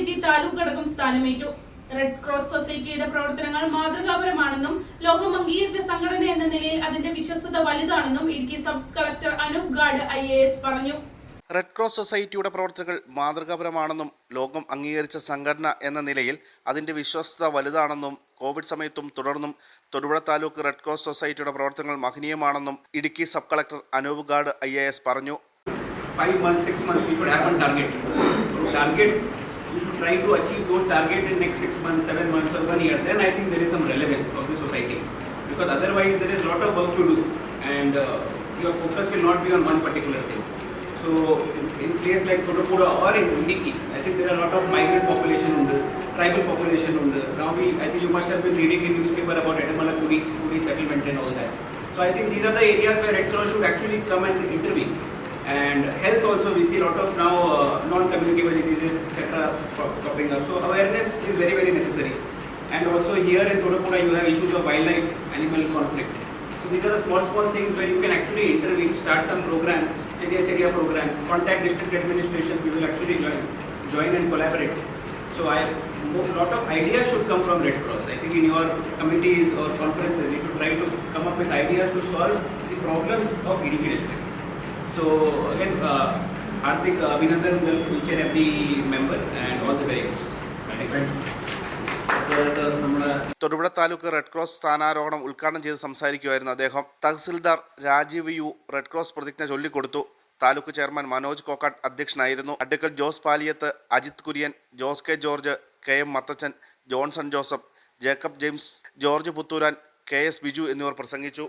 Society taluk ഘടകം സ്ഥാനമേറ്റു. Red cross സൊസൈറ്റിയുടെ പ്രവർത്തനങ്ങൾ മാതൃകാപരമാണെന്നും ലോകം അംഗീകരിച്ച സംഘടന എന്ന നിലയിൽ അതിന്റെ വിശ്വസ്തത വലുതാണെന്നും ഇടുക്കി സബ് കളക്ടർ അനൂപ് ഗാഡ് ഐ പറഞ്ഞു. റെഡ് ക്രോസ് സൊസൈറ്റിയുടെ പ്രവർത്തനങ്ങൾ മാതൃകാപരമാണെന്നും ലോകം അംഗീകരിച്ച സംഘടന എന്ന നിലയിൽ അതിന്റെ വിശ്വസ്തത വലുതാണെന്നും കോവിഡ് സമയത്തും തുടർന്നും തൊടുപുഴ താലൂക്ക് റെഡ് ക്രോസ് സൊസൈറ്റിയുടെ പ്രവർത്തനങ്ങൾ മഹനീയമാണെന്നും ഇടുക്കി സബ് കളക്ടർ അനൂപ് ഗാഡ് ഐ പറഞ്ഞു. Five months, six months, we should have one target. So target, you should try to achieve those target in next six months, seven months, or one year. Then I think there is some relevance of the society. Because otherwise there is a lot of work to do, and uh, your focus will not be on one particular thing. So in, in place like Todopura or in Idiki, I think there are a lot of migrant population under, tribal population under. Now we, I think you must have been reading in newspaper about Edamala Puri, Puri settlement and all that. So I think these are the areas where Red Cross should actually come and intervene. And health also, we see a lot of now uh, non-communicable diseases, etc. cropping up. So awareness is very, very necessary. And also here in Todapura, you have issues of wildlife-animal conflict. So these are the small, small things where you can actually intervene, start some program, area area program, contact district administration, we will actually join, join and collaborate. So I, a lot of ideas should come from Red Cross. I think in your committees or conferences, you should try to come up with ideas to solve the problems of district. So again, uh, Hardik uh, Abhinandan will each and every member and all the very best. Thodupuzha taluk Red Cross സ്ഥാനാരോഹണം ഉദ്ഘാടനം ചെയ്ത് സംസാരിക്കുമായിരുന്നു അദ്ദേഹം. Tahsildar Rajeev U Red Cross പ്രതിജ്ഞ ചൊല്ലിക്കൊടുത്തു. Taluk chairman Manoj Kokkat അധ്യക്ഷനായിരുന്നു. Advocate Jose Paliyath Ajith Kurian Jose K George K M Mathachan Johnson Joseph Jacob James George Puthooran K S Biju എന്നിവർ പ്രസംഗിച്ചു.